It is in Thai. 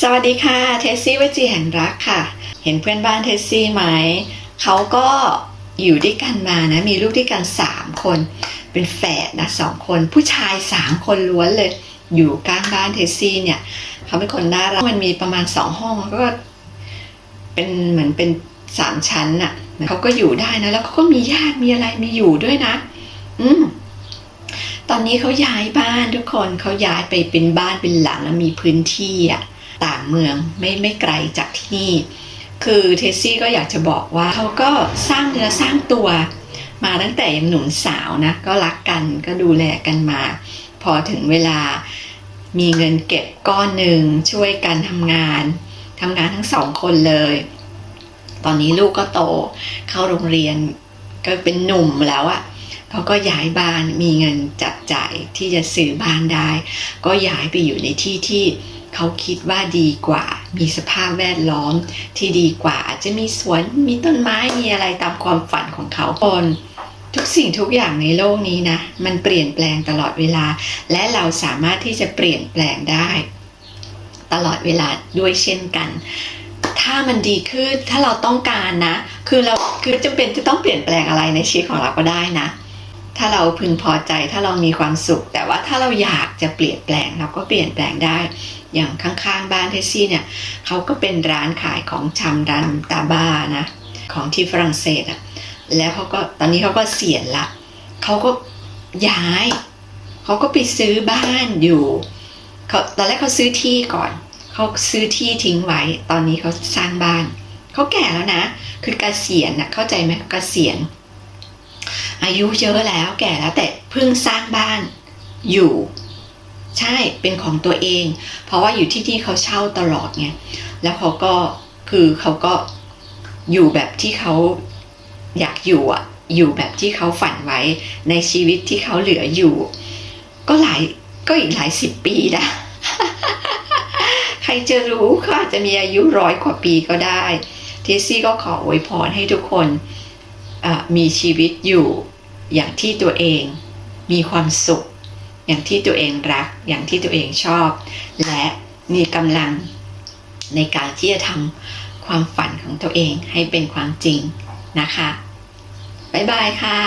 สวัสดีค่ะ เทสซี่วจีแห่งรักค่ะ เห็นเพื่อนบ้านเทสซี่ไหม เขาก็อยู่ด้วยกันมานะ มีลูกด้วยกันสามคน เป็นแฝดนะสองคน ผู้ชายสามคนล้วนเลย อยู่กลางบ้านเทสซี่เนี่ย เขาเป็นคนน่ารัก มันมีประมาณสองห้องก็เป็นเหมือนเป็นสามชั้นน่ะ เขาก็อยู่ได้นะ แล้วเขาก็มีญาติมีอะไรมีอยู่ด้วยนะ อืมตอนนี้เขาย้ายบ้านทุกคน เขาย้ายไปเป็นบ้านเป็นหลังแล้วมีพื้นที่อะ ต่างเมืองไม่ไม่ไกลจากที่นี่ คือเทสซี่ก็อยากจะบอกว่าเขาก็สร้างเนื้อสร้างตัว มาตั้งแต่ยังหนุ่มสาวนะ ก็รักกันก็ดูแลกันมา พอถึงเวลามีเงินเก็บก้อนหนึ่งช่วยกันทำงานทำงานทั้งสองคนเลย ตอนนี้ลูกก็โตเข้าโรงเรียนก็เป็นหนุ่มแล้วอะเขาก็ย้ายบ้านมีเงินจับ จ่ายที่จะซื้อบ้านได้ ก็ย้ายไปอยู่ในที่ที่เขาคิดว่าดีกว่า มีสภาพแวดล้อมที่ดีกว่าอาจจะมีสวนมีต้นไม้มีอะไรตามความฝันของเขาคนทุกสิ่งทุกอย่างในโลกนี้นะ มันเปลี่ยนแปลงตลอดเวลา และเราสามารถที่จะเปลี่ยนแปลงได้ ตลอดเวลาด้วยเช่นกัน ถ้ามันดีขึ้นถ้าเราต้องการนะ คือเราคือจำเป็นจะต้องเปลี่ยนแปลงอะไรในชีวิตของเราก็ได้นะ ถ้าเราพึงพอใจถ้าเรามีความสุข แต่ว่าถ้าเราอยากจะเปลี่ยนแปลงเราก็เปลี่ยนแปลงได้ อย่างข้างๆบ้านเทสซี่เนี่ยเขาก็เป็นร้านขายของชำร้านตาบ้านะของที่ฝรั่งเศสอะแล้วเขาก็ตอนนี้เขาก็เสียละเขาก็ย้ายเขาก็ไปซื้อบ้านอยู่เขาตอนแรกเขาซื้อที่ก่อนเขาซื้อที่ทิ้งไว้ ตอนนี้เขาสร้างบ้านเขาแก่แล้วนะ คือเกษียณนะเข้าใจไหมเกษียณ อายุเยอะแล้วแก่แล้วแต่เพิ่งสร้างบ้านอยู่ ใช่เป็นของตัวเอง เพราะว่าอยู่ที่ที่เขาเช่าตลอดไงแล้วเขาก็คือเขาก็อยู่แบบที่เขาอยากอยู่อะ อยู่แบบที่เขาฝันไว้ในชีวิตที่เขาเหลืออยู่ ก็หลายก็อีกหลายสิบปีนะใครจะรู้เขาอาจจะมีอายุร้อยกว่าปีก็ได้เทสซี่ก็ขออวยพรให้ทุกคนมีชีวิตอยู่ อย่างที่ตัวเองมีความสุข อย่างที่ตัวเองรัก อย่างที่ตัวเองชอบ และมีกำลังในการที่จะทำความฝันของตัวเองให้เป็นความจริงนะคะ บ๊ายบายค่ะ